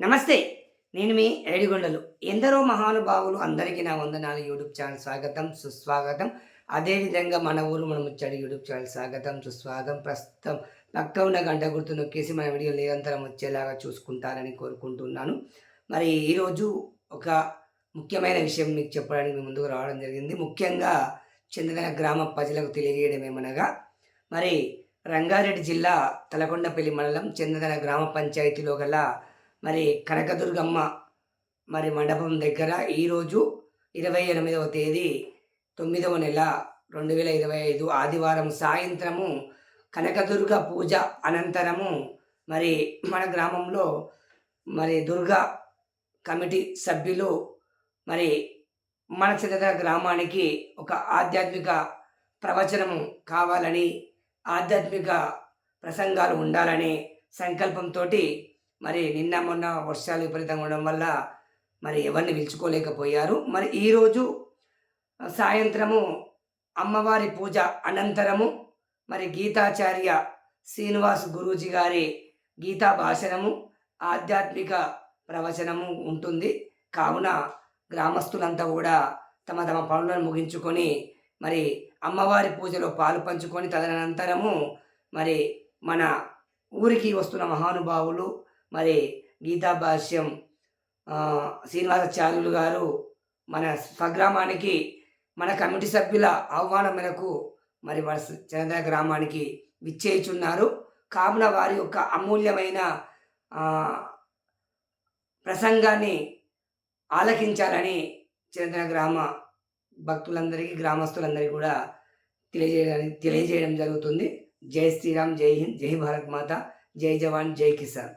నమస్తే నేను మీ ఏడిగొండలు. ఎందరో మహానుభావులు అందరికీ నా వందనాలు. యూట్యూబ్ ఛానల్ స్వాగతం సుస్వాగతం. అదేవిధంగా మన ఊరు మన వచ్చాడు యూట్యూబ్ ఛానల్ స్వాగతం సుస్వాగతం. ప్రస్తుతం పక్క ఉన్న గంట గుర్తు నొక్కేసి మన వీడియో నిరంతరం వచ్చేలాగా చూసుకుంటారని కోరుకుంటున్నాను. మరి ఈరోజు ఒక ముఖ్యమైన విషయం మీకు చెప్పడానికి ముందుకు రావడం జరిగింది. ముఖ్యంగా చందన గ్రామ ప్రజలకు తెలియజేయడం ఏమనగా మరి రంగారెడ్డి జిల్లా తలకొండపల్లి మండలం చందన గ్రామ పంచాయతీలో గల మరి కనకదుర్గమ్మ మరి మండపం దగ్గర ఈరోజు ఇరవై ఎనిమిదవ తేదీ తొమ్మిదవ నెల రెండు వేల ఇరవై ఐదు ఆదివారం సాయంత్రము కనకదుర్గ పూజ అనంతరము మరి మన గ్రామంలో మరి దుర్గా కమిటీ సభ్యులు మరి మన చిన్న గ్రామానికి ఒక ఆధ్యాత్మిక ప్రవచనము కావాలని ఆధ్యాత్మిక ప్రసంగాలు ఉండాలనే సంకల్పంతో మరి నిన్న మొన్న వర్షాలు విపరీతంగా ఉండడం వల్ల మరి ఎవరిని పిలుచుకోలేకపోయారు. మరి ఈరోజు సాయంత్రము అమ్మవారి పూజ అనంతరము మరి గీతాచార్య శ్రీనివాస్ గురూజీ గారి గీతా భాషణము ఆధ్యాత్మిక ప్రవచనము ఉంటుంది. కావున గ్రామస్తులంతా కూడా తమ తమ పనులను ముగించుకొని మరి అమ్మవారి పూజలో పాలు పంచుకొని తదనంతరము మరి మన ఊరికి వస్తున్న మహానుభావులు మరి గీతా భాష్యం శ్రీనివాసాచార్యులు గారు మన స్వగ్రామానికి మన కమిటీ సభ్యుల ఆహ్వానం మేరకు మరి మన చంద్ర గ్రామానికి విచ్చేయుచున్నారు. కావున వారి యొక్క అమూల్యమైన ప్రసంగాన్ని ఆలకించాలని చంద్ర గ్రామ భక్తులందరికీ గ్రామస్తులందరికీ కూడా తెలియజేయడానికి తెలియజేయడం జరుగుతుంది. జై శ్రీరామ్ జై హింద్ జై భారత్ మాత జై జవాన్ జై కిసాన్.